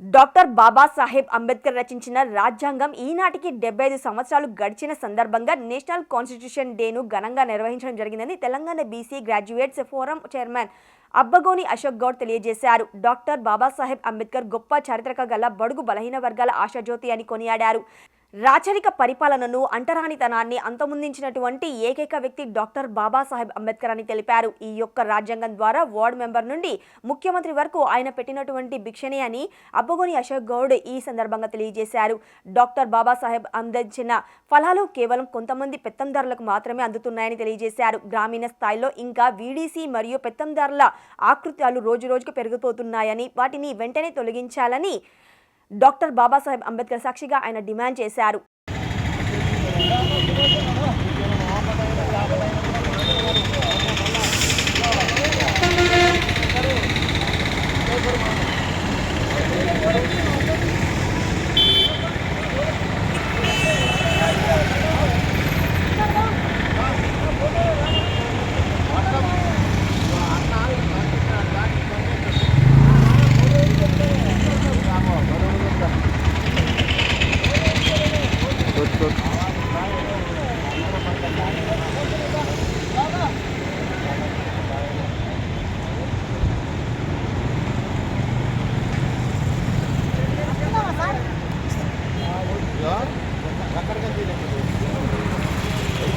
Doctor Babasaheb Ambedkar రచించిన రాజ్యాంగం ఈనాటికి డెబ్బై ఐదు సంవత్సరాలు గడిచిన సందర్భంగా నేషనల్ కాన్స్టిట్యూషన్ డేను ఘనంగా నిర్వహించడం జరిగిందని Telangana BC graduates forum chairman Abbagoni Ashok Goud తెలియజేశారు. డాక్టర్ బాబాసాహెబ్ అంబేద్కర్ గొప్ప చారిత్రక గల బడుగు బలహీన వర్గాల ఆశాజ్యోతి అని కొనియాడారు. రాచరిక పరిపాలనను అంటరానితనాన్ని అంతమొందించినటువంటి ఏకైక వ్యక్తి డాక్టర్ బాబాసాహెబ్ అంబేద్కర్ అని తెలిపారు. ఈ యొక్క రాజ్యాంగం ద్వారా వార్డ్ మెంబర్ నుండి ముఖ్యమంత్రి వరకు ఆయన పెట్టినటువంటి భిక్షనే అని అబ్బగోని అశోక్ గౌడ్ ఈ సందర్భంగా తెలియజేశారు. డాక్టర్ బాబాసాహెబ్ అందించిన ఫలాలు కేవలం కొంతమంది పెత్తందారులకు మాత్రమే అందుతున్నాయని తెలియజేశారు. గ్రామీణ స్థాయిలో ఇంకా వీడీసీ మరియు పెత్తందారుల ఆకృత్యాలు రోజు రోజుకు పెరిగిపోతున్నాయని వాటిని వెంటనే తొలగించాలని డాక్టర్ బాబాసాహెబ్ అంబేద్కర్ సాక్షిగా ఆయన డిమాండ్ చేశారు.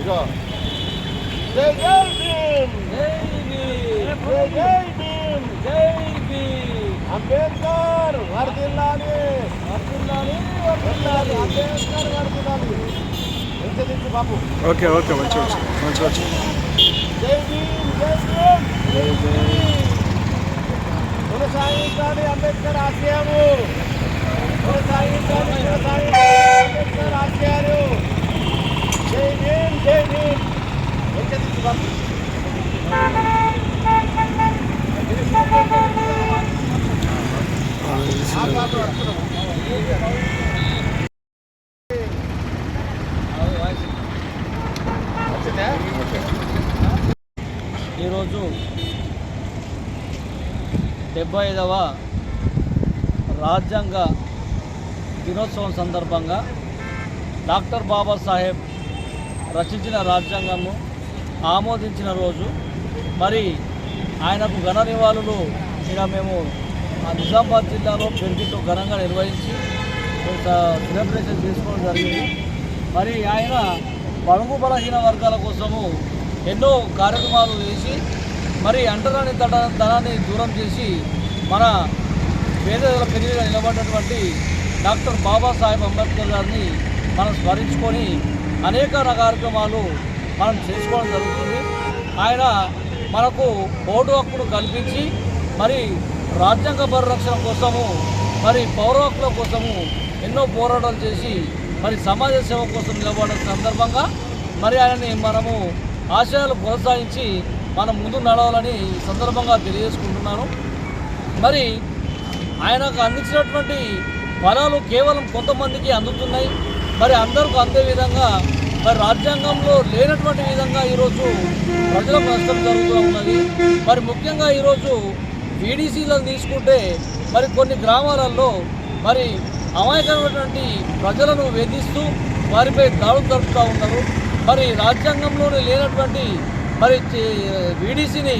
ఇగో జై జై భీమ్ జై జై భీమ్ అంబేద్కర్ వర్దిల్లాలి వర్దిల్లాలి వర్దిల్లాలి అంబేద్కర్ వర్దిల్లాలి దిక్కు బాబు ఓకే ఓకే మంచి వచ్చి మంచి వచ్చి జై భీమ్ జై భీమ్. అంబేద్కర్ కొనసాగించాలి అంబేద్కర్ ఈరోజు డెబ్బై ఐదవ రాజ్యాంగ దినోత్సవం సందర్భంగా డాక్టర్ బాబాసాహెబ్ రచించిన రాజ్యాంగము ఆమోదించిన రోజు. మరి ఆయనకు ఘన నివాళులు ఇక మేము ఆ నిజామాబాద్ జిల్లాలో పెరిగితో ఘనంగా నిర్వహించి సెలబ్రేషన్ చేసుకోవడం జరిగింది. మరి ఆయన పడుగు బలహీన వర్గాల కోసము ఎన్నో కార్యక్రమాలు చేసి మరి అంటరాని తన ధనాన్ని దూరం చేసి మన పేదల పెరిగిగా నిలబడినటువంటి డాక్టర్ బాబాసాహెబ్ అంబేద్కర్ గారిని మనం స్మరించుకొని అనేక కార్యక్రమాలు మనం చేసుకోవడం జరుగుతుంది. ఆయన మనకు ఓటు హక్కును కల్పించి మరి రాజ్యాంగ పరిరక్షణ కోసము మరి పౌర హక్కుల కోసము ఎన్నో పోరాటాలు చేసి మరి సమాజ సేవ కోసం నిలబడిన సందర్భంగా మరి ఆయనని మనము ఆశయాలు కొనసాగించి మనం ముందు నడవాలని సందర్భంగా తెలియజేసుకుంటున్నాను. మరి ఆయనకు అందించినటువంటి ఫలాలు కేవలం కొంతమందికి అందుతున్నాయి. మరి అందరికీ అందే విధంగా మరి రాజ్యాంగంలో లేనటువంటి విధంగా ఈరోజు ప్రజలకు నష్టం జరుగుతూ ఉన్నది. మరి ముఖ్యంగా ఈరోజు వీడీసీలను తీసుకుంటే మరి కొన్ని గ్రామాలలో మరి అమాయకమైనటువంటి ప్రజలను వేధిస్తూ వారిపై దాడులు జరుపుతూ ఉన్నారు. మరి రాజ్యాంగంలోనే లేనటువంటి మరి వీడీసీని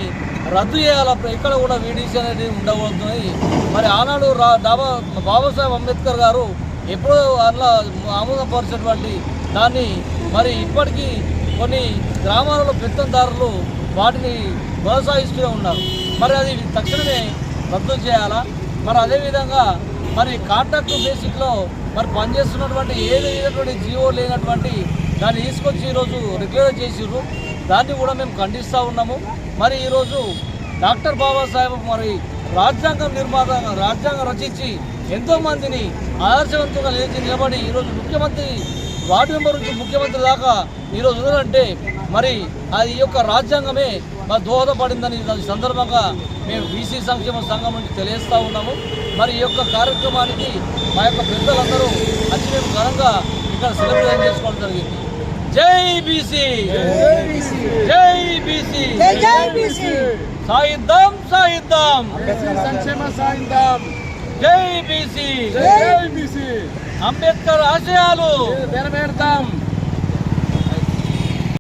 రద్దు చేయాలి? ఇక్కడ కూడా వీడిసి అనేది ఉండబోతుంది మరి ఆనాడు రా డాబా బాబాసాహెబ్ అంబేద్కర్ గారు ఎప్పుడో అలా ఆమోదపరిచినటువంటి దాన్ని మరి ఇప్పటికీ కొన్ని గ్రామాలలో పెత్తందారులు వాటిని కొనసాగిస్తూనే ఉన్నారు. మరి అది తక్షణమే రద్దు చేయాలా? మరి అదేవిధంగా మరి కాంట్రాక్ట్ బేసిక్లో మరి పనిచేస్తున్నటువంటి ఏదైనటువంటి జియో లేనటువంటి దాన్ని తీసుకొచ్చి ఈరోజు రెగ్యులర్ చేసిర్రు. దాన్ని కూడా మేము ఖండిస్తూ ఉన్నాము. మరి ఈరోజు డాక్టర్ బాబాసాహెబ్ మరి రాజ్యాంగం నిర్మాత రాజ్యాంగం రచించి ఎంతోమందిని ఆదర్శవంతంగా లేచి నిలబడి ఈరోజు ముఖ్యమంత్రి వార్డు మెంబర్ నుంచి ముఖ్యమంత్రి దాకా ఈరోజు ఉన్నారంటే మరి అది ఈ యొక్క రాజ్యాంగమే మరి దోహదపడిందని దాని సందర్భంగా మేము బీసీ సంక్షేమ సంఘం నుంచి తెలియజేస్తూ ఉన్నాము. మరి ఈ యొక్క కార్యక్రమానికి మా యొక్క పెద్దలందరూ అతి మేము ఘనంగా ఇక్కడ సెలబ్రేషన్ చేసుకోవడం జరిగింది. జై బీసీ. జై బీసీ. సాయిద్దాం సాయిద్దాం. సంక్షేమ సాయంత్రం జై బీసీ. జై బీసీ. అంబేద్కర్ ఆశయాలు. నెరవేర్తాం.